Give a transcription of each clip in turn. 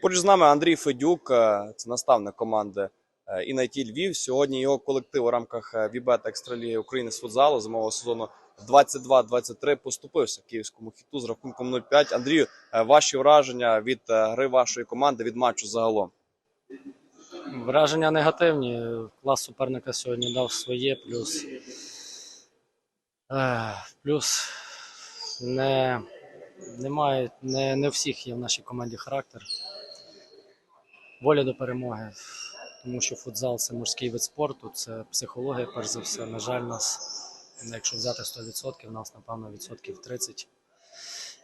Поруч з нами Андрій Федюк, е, це наставник команди е, «Інайті Львів. Сьогодні його колектив у рамках е, Вібет Екстраліги України з футзалу зимового сезону 22-23 поступився київському хіту з рахунком 0-5. Андрію, ваші враження від гри вашої команди від матчу загалом? Враження негативні. Клас суперника сьогодні дав своє, плюс, плюс не, немає, не, не всіх є в нашій команді характер. Воля до перемоги. Тому що футзал це морський вид спорту, це психологія, перш за все. На жаль, нас, якщо взяти 100%, нас, напевно, відсотків 30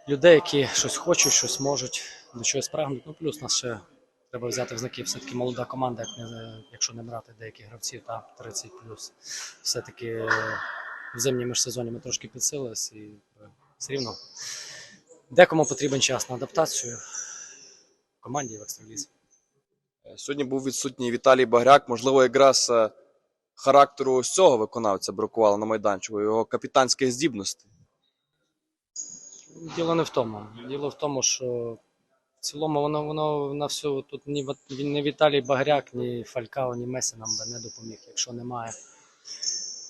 людей, які щось хочуть, щось можуть, до чогось прагнуть. Ну, плюс нас ще треба взяти в знаки все-таки молода команда, як не, якщо не брати деяких гравців, та 30 плюс. Все-таки в зимній міжсезоні ми трошки підсилились і все рівно декому потрібен час на адаптацію команді в екстралізі. Е, Сьогодні був відсутній Віталій Багряк. Можливо, якраз е, характеру ось цього виконавця бракувало на майданчику, його капітанських здібностей. Діло не в тому. Діло в тому, що в цілому воно воно на всю тут ні ні Віталій Багряк, ні Фалькао, ні Месі нам би не допоміг, якщо немає.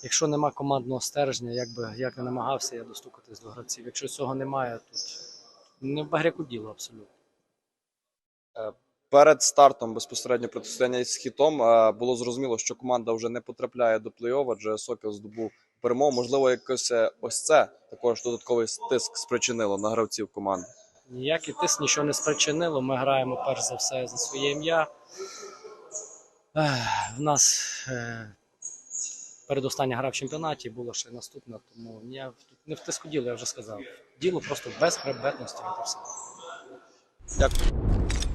Якщо нема командного стержня, як би як не намагався я достукатись до гравців. Якщо цього немає, тут не в Багряку діло абсолютно. Перед стартом безпосередньо протистояння з хітом е, було зрозуміло, що команда вже не потрапляє до плей-офф, адже Сокіл здобув перемогу. Можливо, якось е, ось це також додатковий тиск спричинило на гравців команди. Ніякий тиск нічого не спричинило. Ми граємо перш за все за своє ім'я. В нас е, передостання гра в чемпіонаті, була ще наступна, тому я не в тиску діло, я вже сказав. Діло просто в безхребетності. от і все. Дякую.